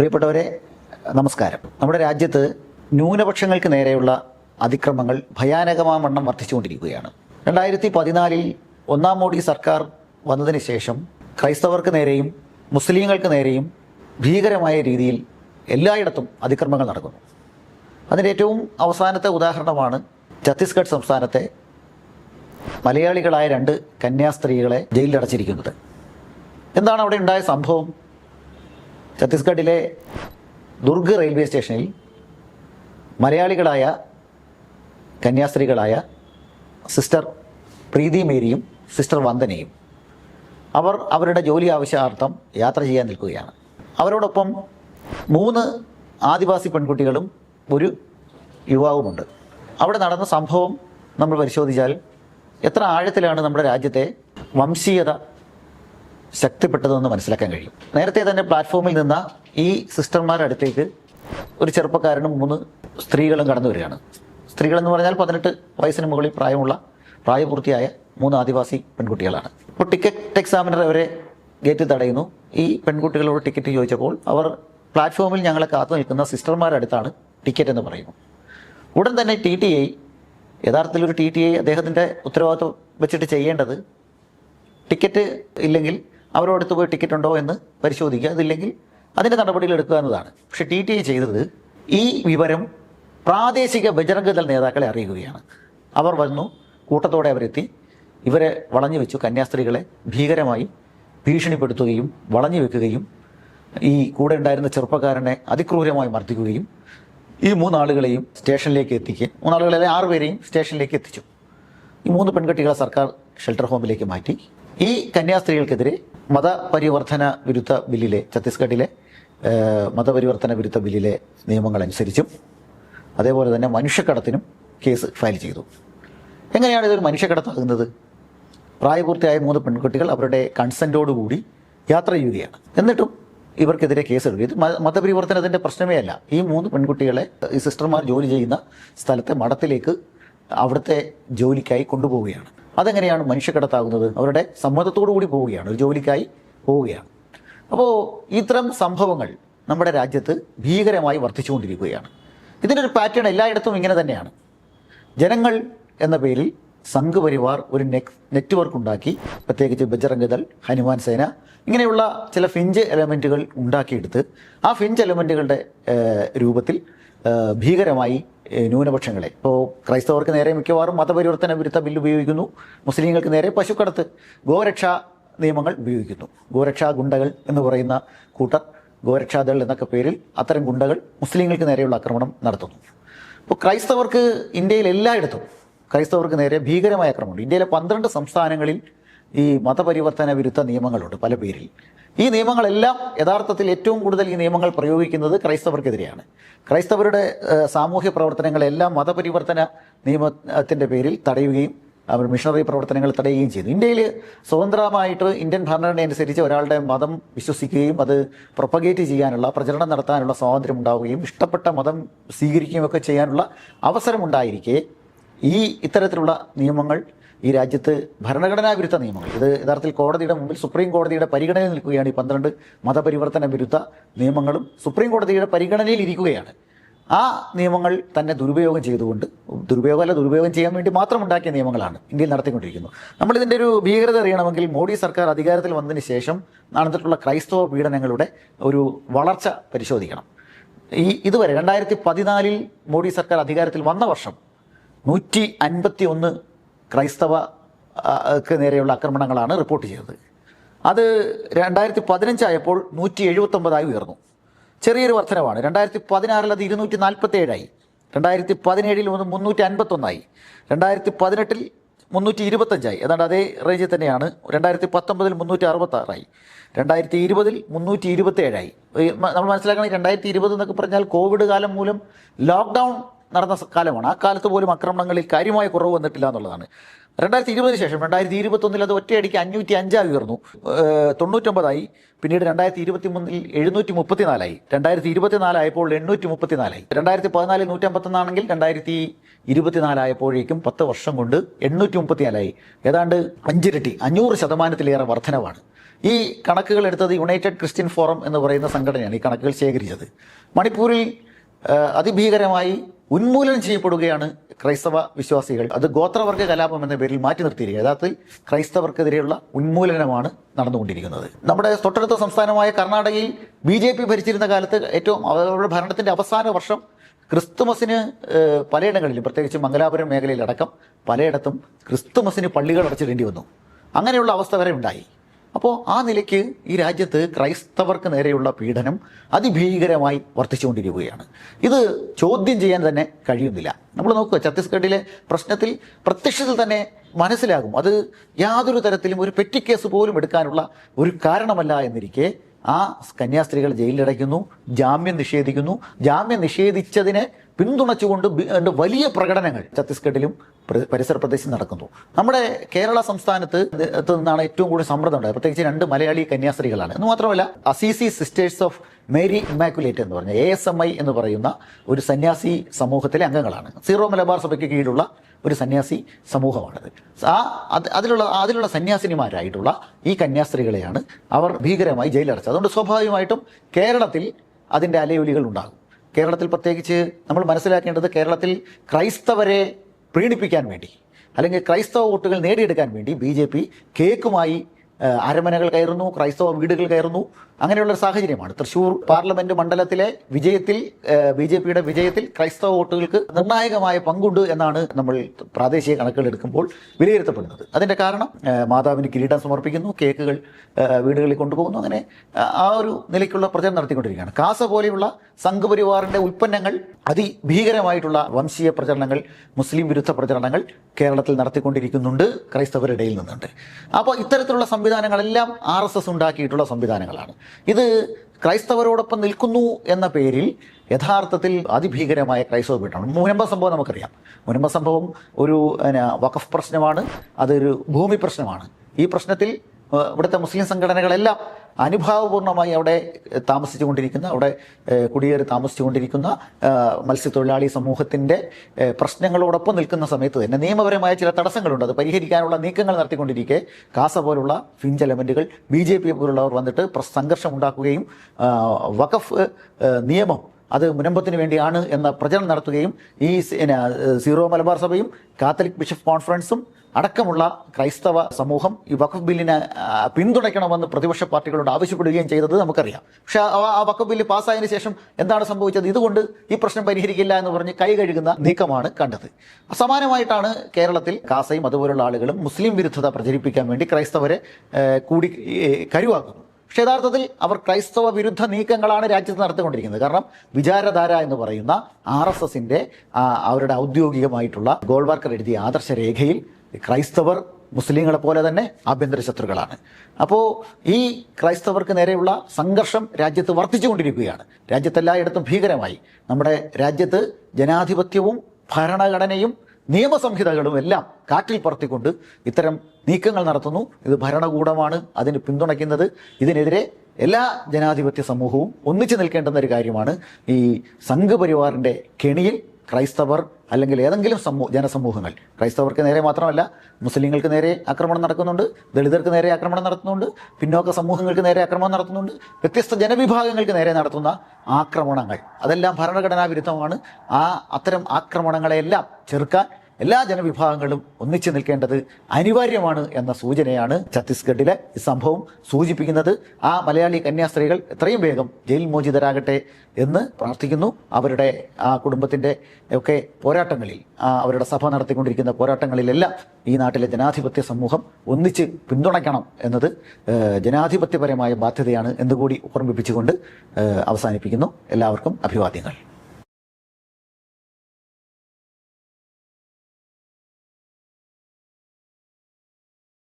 പ്രിയപ്പെട്ടവരെ നമസ്കാരം. നമ്മുടെ രാജ്യത്ത് ന്യൂനപക്ഷങ്ങൾക്ക് നേരെയുള്ള അതിക്രമങ്ങൾ ഭയാനകമാവണ്ണം വർദ്ധിച്ചുകൊണ്ടിരിക്കുകയാണ്. രണ്ടായിരത്തി പതിനാലിൽ ഒന്നാം മോഡി സർക്കാർ വന്നതിന് ശേഷം ക്രൈസ്തവർക്ക് നേരെയും മുസ്ലിങ്ങൾക്ക് നേരെയും ഭീകരമായ രീതിയിൽ എല്ലായിടത്തും അതിക്രമങ്ങൾ നടക്കുന്നു. അതിന്റെ ഏറ്റവും അവസാനത്തെ ഉദാഹരണമാണ് ഛത്തീസ്ഗഡ് സംസ്ഥാനത്തെ മലയാളികളായ രണ്ട് കന്യാസ്ത്രീകളെ ജയിലിലടച്ചിരിക്കുന്നത്. എന്താണ് അവിടെ ഉണ്ടായ സംഭവം? ഛത്തീസ്ഗഡിലെ ദുർഗ് റെയിൽവേ സ്റ്റേഷനിൽ മലയാളികളായ കന്യാസ്ത്രീകളായ സിസ്റ്റർ പ്രീതി മേരിയും സിസ്റ്റർ വന്ദനയും അവർ അവരുടെ ജോലി ആവശ്യാർത്ഥം യാത്ര ചെയ്യാൻ നിൽക്കുകയാണ്. അവരോടൊപ്പം മൂന്ന് ആദിവാസി പെൺകുട്ടികളും ഒരു യുവാവുമുണ്ട്. അവിടെ നടന്ന സംഭവം നമ്മൾ പരിശോധിച്ചാൽ എത്ര ആഴത്തിലാണ് നമ്മുടെ രാജ്യത്തെ വംശീയത ശക്തിപ്പെട്ടതെന്ന് മനസ്സിലാക്കാൻ കഴിയും. നേരത്തെ തന്നെ പ്ലാറ്റ്ഫോമിൽ നിന്ന ഈ സിസ്റ്റർമാരുടെ അടുത്തേക്ക് ഒരു ചെറുപ്പക്കാരനും മൂന്ന് സ്ത്രീകളും കടന്നു വരികയാണ്. സ്ത്രീകളെന്ന് പറഞ്ഞാൽ പതിനെട്ട് വയസ്സിന് മുകളിൽ പ്രായമുള്ള പ്രായപൂർത്തിയായ മൂന്ന് ആദിവാസി പെൺകുട്ടികളാണ്. ഇപ്പോൾ ടിക്കറ്റ് എക്സാമിനർ അവരെ ഗേറ്റിൽ തടയുന്നു. ഈ പെൺകുട്ടികളോട് ടിക്കറ്റ് ചോദിച്ചപ്പോൾ അവർ പ്ലാറ്റ്ഫോമിൽ ഞങ്ങളെ കാത്തു നിൽക്കുന്ന സിസ്റ്റർമാരുടെ അടുത്താണ് ടിക്കറ്റ് എന്ന് പറയുന്നു ഉടൻ തന്നെ ടി ടി ഐ യഥാർത്ഥത്തിൽ ഒരു ടി ടി ഐ അദ്ദേഹത്തിന്റെ ഉത്തരവാദിത്വം വെച്ചിട്ട് ചെയ്യേണ്ടത് ടിക്കറ്റ് ഇല്ലെങ്കിൽ അവരോട് അടുത്ത് പോയി ടിക്കറ്റ് ഉണ്ടോ എന്ന് പരിശോധിക്കുക. അതില്ലെങ്കിൽ അതിന്റെ നടപടികൾ എടുക്കുക എന്നതാണ്. പക്ഷേ ടി ടി ഐ ചെയ്തത് ഈ വിവരം പ്രാദേശിക ബജറംഗദൾ നേതാക്കളെ അറിയുകയാണ് അവർ വന്നു കൂട്ടത്തോടെ അവരെത്തി. ഇവരെ വളഞ്ഞു വെച്ചു. കന്യാസ്ത്രീകളെ ഭീകരമായി ഭീഷണിപ്പെടുത്തുകയും വളഞ്ഞു വെക്കുകയും ഈ കൂടെ ഉണ്ടായിരുന്ന ചെറുപ്പക്കാരനെ അതിക്രൂരമായി മർദ്ദിക്കുകയും ഈ മൂന്നാളുകളെയും സ്റ്റേഷനിലേക്ക് എത്തിക്കുക. മൂന്നാളുകളെ ആറുപേരെയും സ്റ്റേഷനിലേക്ക് എത്തിച്ചു. ഈ മൂന്ന് പെൺകുട്ടികളെ സർക്കാർ ഷെൽട്ടർ ഹോമിലേക്ക് മാറ്റി. ഈ കന്യാസ്ത്രീകൾക്കെതിരെ മതപരിവർത്തന വിരുദ്ധ ബില്ലിലെ ഛത്തീസ്ഗഡിലെ മതപരിവർത്തന വിരുദ്ധ ബില്ലിലെ നിയമങ്ങൾ അനുസരിച്ചും അതേപോലെ തന്നെ മനുഷ്യക്കടത്തിനും കേസ് ഫയൽ ചെയ്തു. എങ്ങനെയാണ് ഇതൊരു മനുഷ്യക്കടത്താകുന്നത്? പ്രായപൂർത്തിയായ മൂന്ന് പെൺകുട്ടികൾ അവരുടെ കൺസെന്റോടുകൂടി യാത്ര ചെയ്യുകയാണ്. എന്നിട്ടും ഇവർക്കെതിരെ കേസ് കേസെടുക്കും ഇത് മത- മതപരിവർത്തനത്തിന്റെ പ്രശ്നമേ അല്ല. ഈ മൂന്ന് പെൺകുട്ടികളെ ഈ സിസ്റ്റർമാർ ജോലി ചെയ്യുന്ന സ്ഥലത്തെ മഠത്തിലേക്ക് അവിടുത്തെ ജോലിക്കായി കൊണ്ടുപോവുകയാണ്. അതെങ്ങനെയാണ് മനുഷ്യക്കടത്താകുന്നത്? അവരുടെ സമ്മതത്തോടു കൂടി പോവുകയാണ് ഒരു ജോലിക്കായി പോവുകയാണ്. അപ്പോൾ ഇത്തരം സംഭവങ്ങൾ നമ്മുടെ രാജ്യത്ത് ഭീകരമായി വർദ്ധിച്ചുകൊണ്ടിരിക്കുകയാണ്. ഇതിന്റെ ഒരു പാറ്റേൺ എല്ലായിടത്തും ഇങ്ങനെ തന്നെയാണ്. ജനങ്ങൾ എന്ന പേരിൽ സംഘപരിവാർ ഒരു നെക് നെറ്റ്വർക്ക് ഉണ്ടാക്കി പ്രത്യേകിച്ച് ബജറംഗദൾ ഹനുമാൻ സേന ഇങ്ങനെയുള്ള ചില ഫിഞ്ച് എലമെന്റുകൾ ഉണ്ടാക്കിയെടുത്ത് ആ ഫിഞ്ച് എലമെന്റുകളുടെ രൂപത്തിൽ ഭീകരമായി ന്യൂനപക്ഷങ്ങളെ. ഇപ്പോൾ ക്രൈസ്തവർക്ക് നേരെ മിക്കവാറും മതപരിവർത്തന വിരുദ്ധ ബില്ല് ഉപയോഗിക്കുന്നു. മുസ്ലിങ്ങൾക്ക് നേരെ പശുക്കടത്ത് ഗോരക്ഷാ നിയമങ്ങൾ ഉപയോഗിക്കുന്നു. ഗോരക്ഷാ ഗുണ്ടകൾ എന്ന് പറയുന്ന കൂട്ടർ ഗോരക്ഷാദൾ എന്നൊക്കെ പേരിൽ അത്തരം ഗുണ്ടകൾ മുസ്ലിങ്ങൾക്ക് നേരെയുള്ള ആക്രമണം നടത്തുന്നു. ഇപ്പോൾ ക്രൈസ്തവർക്ക് ഇന്ത്യയിൽ എല്ലായിടത്തും ക്രൈസ്തവർക്ക് നേരെ ഭീകരമായ ആക്രമണം ഇന്ത്യയിലെ പന്ത്രണ്ട് സംസ്ഥാനങ്ങളിൽ ഈ മതപരിവർത്തന വിരുദ്ധ നിയമങ്ങളുണ്ട് പല പേരിൽ. ഈ നിയമങ്ങളെല്ലാം യഥാർത്ഥത്തിൽ ഏറ്റവും കൂടുതൽ ഈ നിയമങ്ങൾ പ്രയോഗിക്കുന്നത് ക്രൈസ്തവർക്കെതിരെയാണ്. ക്രൈസ്തവരുടെ സാമൂഹ്യ പ്രവർത്തനങ്ങളെല്ലാം മതപരിവർത്തന നിയമത്തിന്റെ പേരിൽ തടയുകയും അവർ മിഷണറി പ്രവർത്തനങ്ങൾ തടയുകയും ചെയ്തു. ഇന്ത്യയിൽ സ്വതന്ത്രമായിട്ട് ഇന്ത്യൻ ഭരണഘടന അനുസരിച്ച് ഒരാളുടെ മതം വിശ്വസിക്കുകയും അത് പ്രൊപ്പഗേറ്റ് ചെയ്യാനുള്ള പ്രചരണം നടത്താനുള്ള സ്വാതന്ത്ര്യം ഉണ്ടാവുകയും ഇഷ്ടപ്പെട്ട മതം സ്വീകരിക്കുകയും ഒക്കെ ചെയ്യാനുള്ള അവസരമുണ്ടായിരിക്കെ ഈ ഇത്തരത്തിലുള്ള നിയമങ്ങൾ ഈ രാജ്യത്ത് ഭരണഘടനാ വിരുദ്ധ നിയമങ്ങൾ. ഇത് യഥാർത്ഥത്തിൽ കോടതിയുടെ മുമ്പിൽ സുപ്രീം കോടതിയുടെ പരിഗണനയിൽ നിൽക്കുകയാണ്. ഈ പന്ത്രണ്ട് മതപരിവർത്തന വിരുദ്ധ നിയമങ്ങളും സുപ്രീം കോടതിയുടെ പരിഗണനയിൽ ഇരിക്കുകയാണ്. ആ നിയമങ്ങൾ തന്നെ ദുരുപയോഗം ചെയ്തുകൊണ്ട് ദുരുപയോഗമല്ല ദുരുപയോഗം ചെയ്യാൻ വേണ്ടി മാത്രം ഉണ്ടാക്കിയ നിയമങ്ങളാണ് ഇന്ത്യയിൽ നടത്തിക്കൊണ്ടിരിക്കുന്നത്. നമ്മളിതിന്റെ ഒരു ഭീകരത അറിയണമെങ്കിൽ മോഡി സർക്കാർ അധികാരത്തിൽ വന്നതിന് ശേഷം നടന്നിട്ടുള്ള ക്രൈസ്തവ പീഡനങ്ങളുടെ ഒരു വളർച്ച പരിശോധിക്കണം. ഈ ഇതുവരെ രണ്ടായിരത്തി പതിനാലിൽ മോഡി സർക്കാർ അധികാരത്തിൽ വന്ന വർഷം നൂറ്റി അൻപത്തി ഒന്ന് ക്രൈസ്തവ നേരെയുള്ള ആക്രമണങ്ങളാണ് റിപ്പോർട്ട് ചെയ്തത് അത് രണ്ടായിരത്തി പതിനഞ്ചായപ്പോൾ നൂറ്റി എഴുപത്തൊമ്പതായി ഉയർന്നു. ചെറിയൊരു വർധനവാണ്. രണ്ടായിരത്തി പതിനാറിൽ അത് ഇരുന്നൂറ്റി നാൽപ്പത്തി ഏഴായി രണ്ടായിരത്തി പതിനേഴിൽ ഒന്ന് മുന്നൂറ്റി അൻപത്തൊന്നായി രണ്ടായിരത്തി പതിനെട്ടിൽ മുന്നൂറ്റി ഇരുപത്തഞ്ചായി ഏതാണ്ട് അതേ റേഞ്ചിൽ തന്നെയാണ്. രണ്ടായിരത്തി പത്തൊമ്പതിൽ മുന്നൂറ്റി അറുപത്താറായി രണ്ടായിരത്തി ഇരുപതിൽ മുന്നൂറ്റി ഇരുപത്തി ഏഴായി നമ്മൾ മനസ്സിലാക്കണം രണ്ടായിരത്തി ഇരുപത് എന്നൊക്കെ പറഞ്ഞാൽ കോവിഡ് കാലം മൂലം ലോക്ക്ഡൗൺ നടന്ന കാലമാണ്. ആ കാലത്ത് പോലും ആക്രമണങ്ങളിൽ കാര്യമായ കുറവ് വന്നിട്ടില്ല എന്നുള്ളതാണ്. രണ്ടായിരത്തി ഇരുപതിന് ശേഷം രണ്ടായിരത്തി ഇരുപത്തൊന്നിൽ അത് ഒറ്റയടിക്ക് അഞ്ഞൂറ്റി അഞ്ചായി ഉയർന്നു തൊണ്ണൂറ്റൊമ്പതായി. പിന്നീട് രണ്ടായിരത്തി ഇരുപത്തി മൂന്നിൽ എഴുന്നൂറ്റി മുപ്പത്തിനാലായി രണ്ടായിരത്തി ഇരുപത്തിനാലായപ്പോൾ എണ്ണൂറ്റി മുപ്പത്തിനാലായി രണ്ടായിരത്തി പതിനാലിൽ നൂറ്റമ്പത്തൊന്നാണെങ്കിൽ രണ്ടായിരത്തി ഇരുപത്തിനാലായപ്പോഴേക്കും പത്ത് വർഷം കൊണ്ട് എണ്ണൂറ്റി മുപ്പത്തിനാലായി ഏതാണ്ട് അഞ്ചിരട്ടി അഞ്ഞൂറ് ശതമാനത്തിലേറെ വർധനവാണ്. ഈ കണക്കുകൾ എടുത്തത് യുണൈറ്റഡ് ക്രിസ്ത്യൻ ഫോറം എന്ന് പറയുന്ന സംഘടനയാണ് ഈ കണക്കുകൾ ശേഖരിച്ചത്. മണിപ്പൂരിൽ അതിഭീകരമായി ഉന്മൂലനം ചെയ്യപ്പെടുകയാണ് ക്രൈസ്തവ വിശ്വാസികൾ. അത് ഗോത്രവർഗ കലാപം എന്ന പേരിൽ മാറ്റി നിർത്തിയിരിക്കുക. യഥാർത്ഥത്തിൽ ക്രൈസ്തവർക്കെതിരെയുള്ള ഉന്മൂലനമാണ് നടന്നുകൊണ്ടിരിക്കുന്നത്. നമ്മുടെ തൊട്ടടുത്ത സംസ്ഥാനമായ കർണാടകയിൽ ബി ജെ പി ഭരിച്ചിരുന്ന കാലത്ത് ഏറ്റവും അവരുടെ ഭരണത്തിന്റെ അവസാന വർഷം ക്രിസ്തുമസിന് പലയിടങ്ങളിലും പ്രത്യേകിച്ച് മംഗലാപുരം മേഖലയിലടക്കം പലയിടത്തും ക്രിസ്തുമസിന് പള്ളികൾ അടച്ചിടേണ്ടി വന്നു. അങ്ങനെയുള്ള അവസ്ഥ വരെ ഉണ്ടായി. അപ്പോൾ ആ നിലയ്ക്ക് ഈ രാജ്യത്ത് ക്രൈസ്തവർക്ക് നേരെയുള്ള പീഡനം അതിഭീകരമായി വർദ്ധിച്ചുകൊണ്ടിരിക്കുകയാണ്. ഇത് ചോദ്യം ചെയ്യാൻ തന്നെ കഴിയുന്നില്ല. നമ്മൾ നോക്കുക ഛത്തീസ്ഗഡിലെ പ്രശ്നത്തിൽ പ്രത്യക്ഷത്തിൽ തന്നെ മനസ്സിലാകും. അത് യാതൊരു തരത്തിലും ഒരു പെറ്റി കേസ് പോലും എടുക്കാനുള്ള ഒരു കാരണമല്ല എന്നിരിക്കെ ആ കന്യാസ്ത്രീകൾ ജയിലിലടയ്ക്കുന്നു ജാമ്യം നിഷേധിക്കുന്നു. ജാമ്യം നിഷേധിച്ചതിനെ പിന്തുണച്ചുകൊണ്ട് വലിയ പ്രകടനങ്ങൾ ഛത്തീസ്ഗഡിലും പ്ര- പരിസര പ്രദേശം നടക്കുന്നു. നമ്മുടെ കേരള സംസ്ഥാനത്ത് നിന്നാണ് ഏറ്റവും കൂടുതൽ സമ്മർദ്ദം ഉണ്ടായത്. പ്രത്യേകിച്ച് രണ്ട് മലയാളി കന്യാസ്ത്രീകളാണ്. എന്ന് മാത്രമല്ല Assisi Sisters of Mary Immaculate എന്ന് പറഞ്ഞ എ എസ് എം ഐ എന്ന് പറയുന്ന ഒരു സന്യാസി സമൂഹത്തിലെ അംഗങ്ങളാണ്. സീറോ മലബാർ സഭയ്ക്ക് കീഴിലുള്ള ഒരു സന്യാസി സമൂഹമാണത്. ആ അതിലുള്ള അതിലുള്ള സന്യാസിനിമാരായിട്ടുള്ള ഈ കന്യാസ്ത്രീകളെയാണ് അവർ ഭീകരമായി ജയിലടച്ചത് അതുകൊണ്ട് സ്വാഭാവികമായിട്ടും കേരളത്തിൽ അതിന്റെ അലയൊലികൾ ഉണ്ടാകും. കേരളത്തിൽ പ്രത്യേകിച്ച് നമ്മൾ മനസ്സിലാക്കേണ്ടത് കേരളത്തിൽ ക്രൈസ്തവരെ പ്രീണിപ്പിക്കാൻ വേണ്ടി അല്ലെങ്കിൽ ക്രൈസ്തവ വോട്ടുകൾ നേടിയെടുക്കാൻ വേണ്ടി ബി കേക്കുമായി അരമനകൾ കയറുന്നു ക്രൈസ്തവ വീടുകൾ കയറുന്നു. അങ്ങനെയുള്ള ഒരു സാഹചര്യമാണ്. തൃശൂർ പാർലമെന്റ് മണ്ഡലത്തിലെ വിജയത്തിൽ ബി ജെ പിയുടെ വിജയത്തിൽ ക്രൈസ്തവ വോട്ടുകൾക്ക് നിർണായകമായ പങ്കുണ്ട് എന്നാണ് നമ്മൾ പ്രാദേശിക കണക്കുകൾ എടുക്കുമ്പോൾ വിലയിരുത്തപ്പെടുന്നത്. അതിന്റെ കാരണം മാതാവിന് കിരീടം സമർപ്പിക്കുന്നു കേക്കുകൾ വീടുകളിൽ കൊണ്ടുപോകുന്നു. അങ്ങനെ ആ ഒരു നിലയ്ക്കുള്ള പ്രചരണം നടത്തിക്കൊണ്ടിരിക്കുകയാണ്. കാസ പോലെയുള്ള സംഘപരിവാറിന്റെ ഉൽപ്പന്നങ്ങൾ അതിഭീകരമായിട്ടുള്ള വംശീയ പ്രചരണങ്ങൾ മുസ്ലിം വിരുദ്ധ പ്രചരണങ്ങൾ കേരളത്തിൽ നടത്തിക്കൊണ്ടിരിക്കുന്നുണ്ട് ക്രൈസ്തവരുടെ ഇടയിൽ നിന്നുണ്ട്. അപ്പോൾ ഇത്തരത്തിലുള്ള സംവിധാനങ്ങളെല്ലാം ആർ എസ് എസ് ഉണ്ടാക്കിയിട്ടുള്ള സംവിധാനങ്ങളാണ്. ഇത് ക്രൈസ്തവരോടൊപ്പം നിൽക്കുന്നു എന്ന പേരിൽ യഥാർത്ഥത്തിൽ അതിഭീകരമായ ക്രൈസ്തവ പീഠമാണ്. മുനമ്പ സംഭവം നമുക്കറിയാം. മുനമ്പ സംഭവം ഒരു വഖഫ് പ്രശ്നമാണ്. അതൊരു ഭൂമി പ്രശ്നമാണ്. ഈ പ്രശ്നത്തിൽ ഇവിടുത്തെ മുസ്ലിം സംഘടനകളെല്ലാം അനുഭാവപൂർണമായി അവിടെ താമസിച്ചുകൊണ്ടിരിക്കുന്ന അവിടെ കുടിയേറി താമസിച്ചുകൊണ്ടിരിക്കുന്ന മത്സ്യത്തൊഴിലാളി സമൂഹത്തിന്റെ പ്രശ്നങ്ങളോടൊപ്പം നിൽക്കുന്ന സമയത്ത് തന്നെ നിയമപരമായ ചില തടസ്സങ്ങളുണ്ട്. അത് പരിഹരിക്കാനുള്ള നീക്കങ്ങൾ നടത്തിക്കൊണ്ടിരിക്കെ കാസ പോലുള്ള ഫിഞ്ച് എലമെന്റുകൾ ബി ജെ പി പോലുള്ളവർ വന്നിട്ട് സംഘർഷം ഉണ്ടാക്കുകയും വഖഫ് നിയമം അത് മുനമ്പത്തിന് വേണ്ടിയാണ് എന്ന പ്രചരണം നടത്തുകയും ഈ സീറോ മലബാർ സഭയും കാത്തലിക് ബിഷപ്പ് കോൺഫറൻസും അടക്കമുള്ള ക്രൈസ്തവ സമൂഹം ഈ വഖഫ് ബില്ലിനെ പിന്തുണയ്ക്കണമെന്ന് പ്രതിപക്ഷ പാർട്ടികളോട് ആവശ്യപ്പെടുകയും ചെയ്തത് നമുക്കറിയാം. പക്ഷേ ആ വഖഫ് ബില്ല് പാസ്സായതിനു ശേഷം എന്താണ് സംഭവിച്ചത്? ഇതുകൊണ്ട് ഈ പ്രശ്നം പരിഹരിക്കില്ല എന്ന് പറഞ്ഞ് കൈ കഴുകുന്ന നീക്കമാണ് കണ്ടത്. സമാനമായിട്ടാണ് കേരളത്തിൽ കാസയും അതുപോലുള്ള ആളുകളും മുസ്ലിം വിരുദ്ധത പ്രചരിപ്പിക്കാൻ വേണ്ടി ക്രൈസ്തവരെ കൂടി കരുവാക്കുന്നു. പക്ഷേ യഥാർത്ഥത്തിൽ അവർ ക്രൈസ്തവ വിരുദ്ധ നീക്കങ്ങളാണ് രാജ്യത്ത് നടത്തിക്കൊണ്ടിരിക്കുന്നത്. കാരണം വിചാരധാര എന്ന് പറയുന്ന ആർ എസ് എസിന്റെ അവരുടെ ഔദ്യോഗികമായിട്ടുള്ള ഗോൾവാർക്കർ എഴുതിയ ആദർശ രേഖയിൽ ക്രൈസ്തവർ മുസ്ലിങ്ങളെ പോലെ തന്നെ ആഭ്യന്തര ശത്രുക്കളാണ്. അപ്പോൾ ഈ ക്രൈസ്തവർക്ക് നേരെയുള്ള സംഘർഷം രാജ്യത്ത് വർദ്ധിച്ചുകൊണ്ടിരിക്കുകയാണ്. രാജ്യത്തെല്ലായിടത്തും ഭീകരമായി. നമ്മുടെ രാജ്യത്ത് ജനാധിപത്യവും ഭരണഘടനയും നിയമസംഹിതകളും എല്ലാം കാറ്റിൽ പറത്തിക്കൊണ്ട് ഇത്തരം നീക്കങ്ങൾ നടത്തുന്നു. ഇത് ഭരണകൂടമാണ് അതിന് പിന്തുണയ്ക്കുന്നത്. ഇതിനെതിരെ എല്ലാ ജനാധിപത്യ സമൂഹവും ഒന്നിച്ചു നിൽക്കേണ്ടുന്ന ഒരു കാര്യമാണ് ഈ സംഘപരിവാറിന്റെ കെണിയിൽ ക്രൈസ്തവർ അല്ലെങ്കിൽ ഏതെങ്കിലും സമൂഹ ജനസമൂഹങ്ങൾ. ക്രൈസ്തവർക്ക് നേരെ മാത്രമല്ല മുസ്ലിങ്ങൾക്ക് നേരെ ആക്രമണം നടക്കുന്നുണ്ട് ദളിതർക്ക് നേരെ ആക്രമണം നടത്തുന്നുണ്ട് പിന്നോക്ക സമൂഹങ്ങൾക്ക് നേരെ ആക്രമണം നടത്തുന്നുണ്ട് വ്യത്യസ്ത ജനവിഭാഗങ്ങൾക്ക് നേരെ നടത്തുന്ന ആക്രമണങ്ങൾ. അതെല്ലാം ഭരണഘടനാ വിരുദ്ധമാണ്. ആ അത്തരം ആക്രമണങ്ങളെല്ലാം ചെറുക്കാൻ എല്ലാ ജനവിഭാഗങ്ങളും ഒന്നിച്ചു നിൽക്കേണ്ടത് അനിവാര്യമാണ് എന്ന സൂചനയാണ് ഛത്തീസ്ഗഡിലെ ഈ സംഭവം സൂചിപ്പിക്കുന്നത്. ആ മലയാളി കന്യാസ്ത്രീകൾ എത്രയും വേഗം ജയിൽ മോചിതരാകട്ടെ എന്ന് പ്രാർത്ഥിക്കുന്നു. അവരുടെ ആ കുടുംബത്തിന്റെ ഒക്കെ പോരാട്ടങ്ങളിൽ അവരുടെ സഭ നടത്തിക്കൊണ്ടിരിക്കുന്ന പോരാട്ടങ്ങളിലെല്ലാം ഈ നാട്ടിലെ ജനാധിപത്യ സമൂഹം ഒന്നിച്ച് പിന്തുണയ്ക്കണം എന്നത് ജനാധിപത്യപരമായ ബാധ്യതയാണ് എന്നുകൂടി ഓർമ്മിപ്പിച്ചുകൊണ്ട് അവസാനിപ്പിക്കുന്നു. എല്ലാവർക്കും അഭിവാദ്യങ്ങൾ.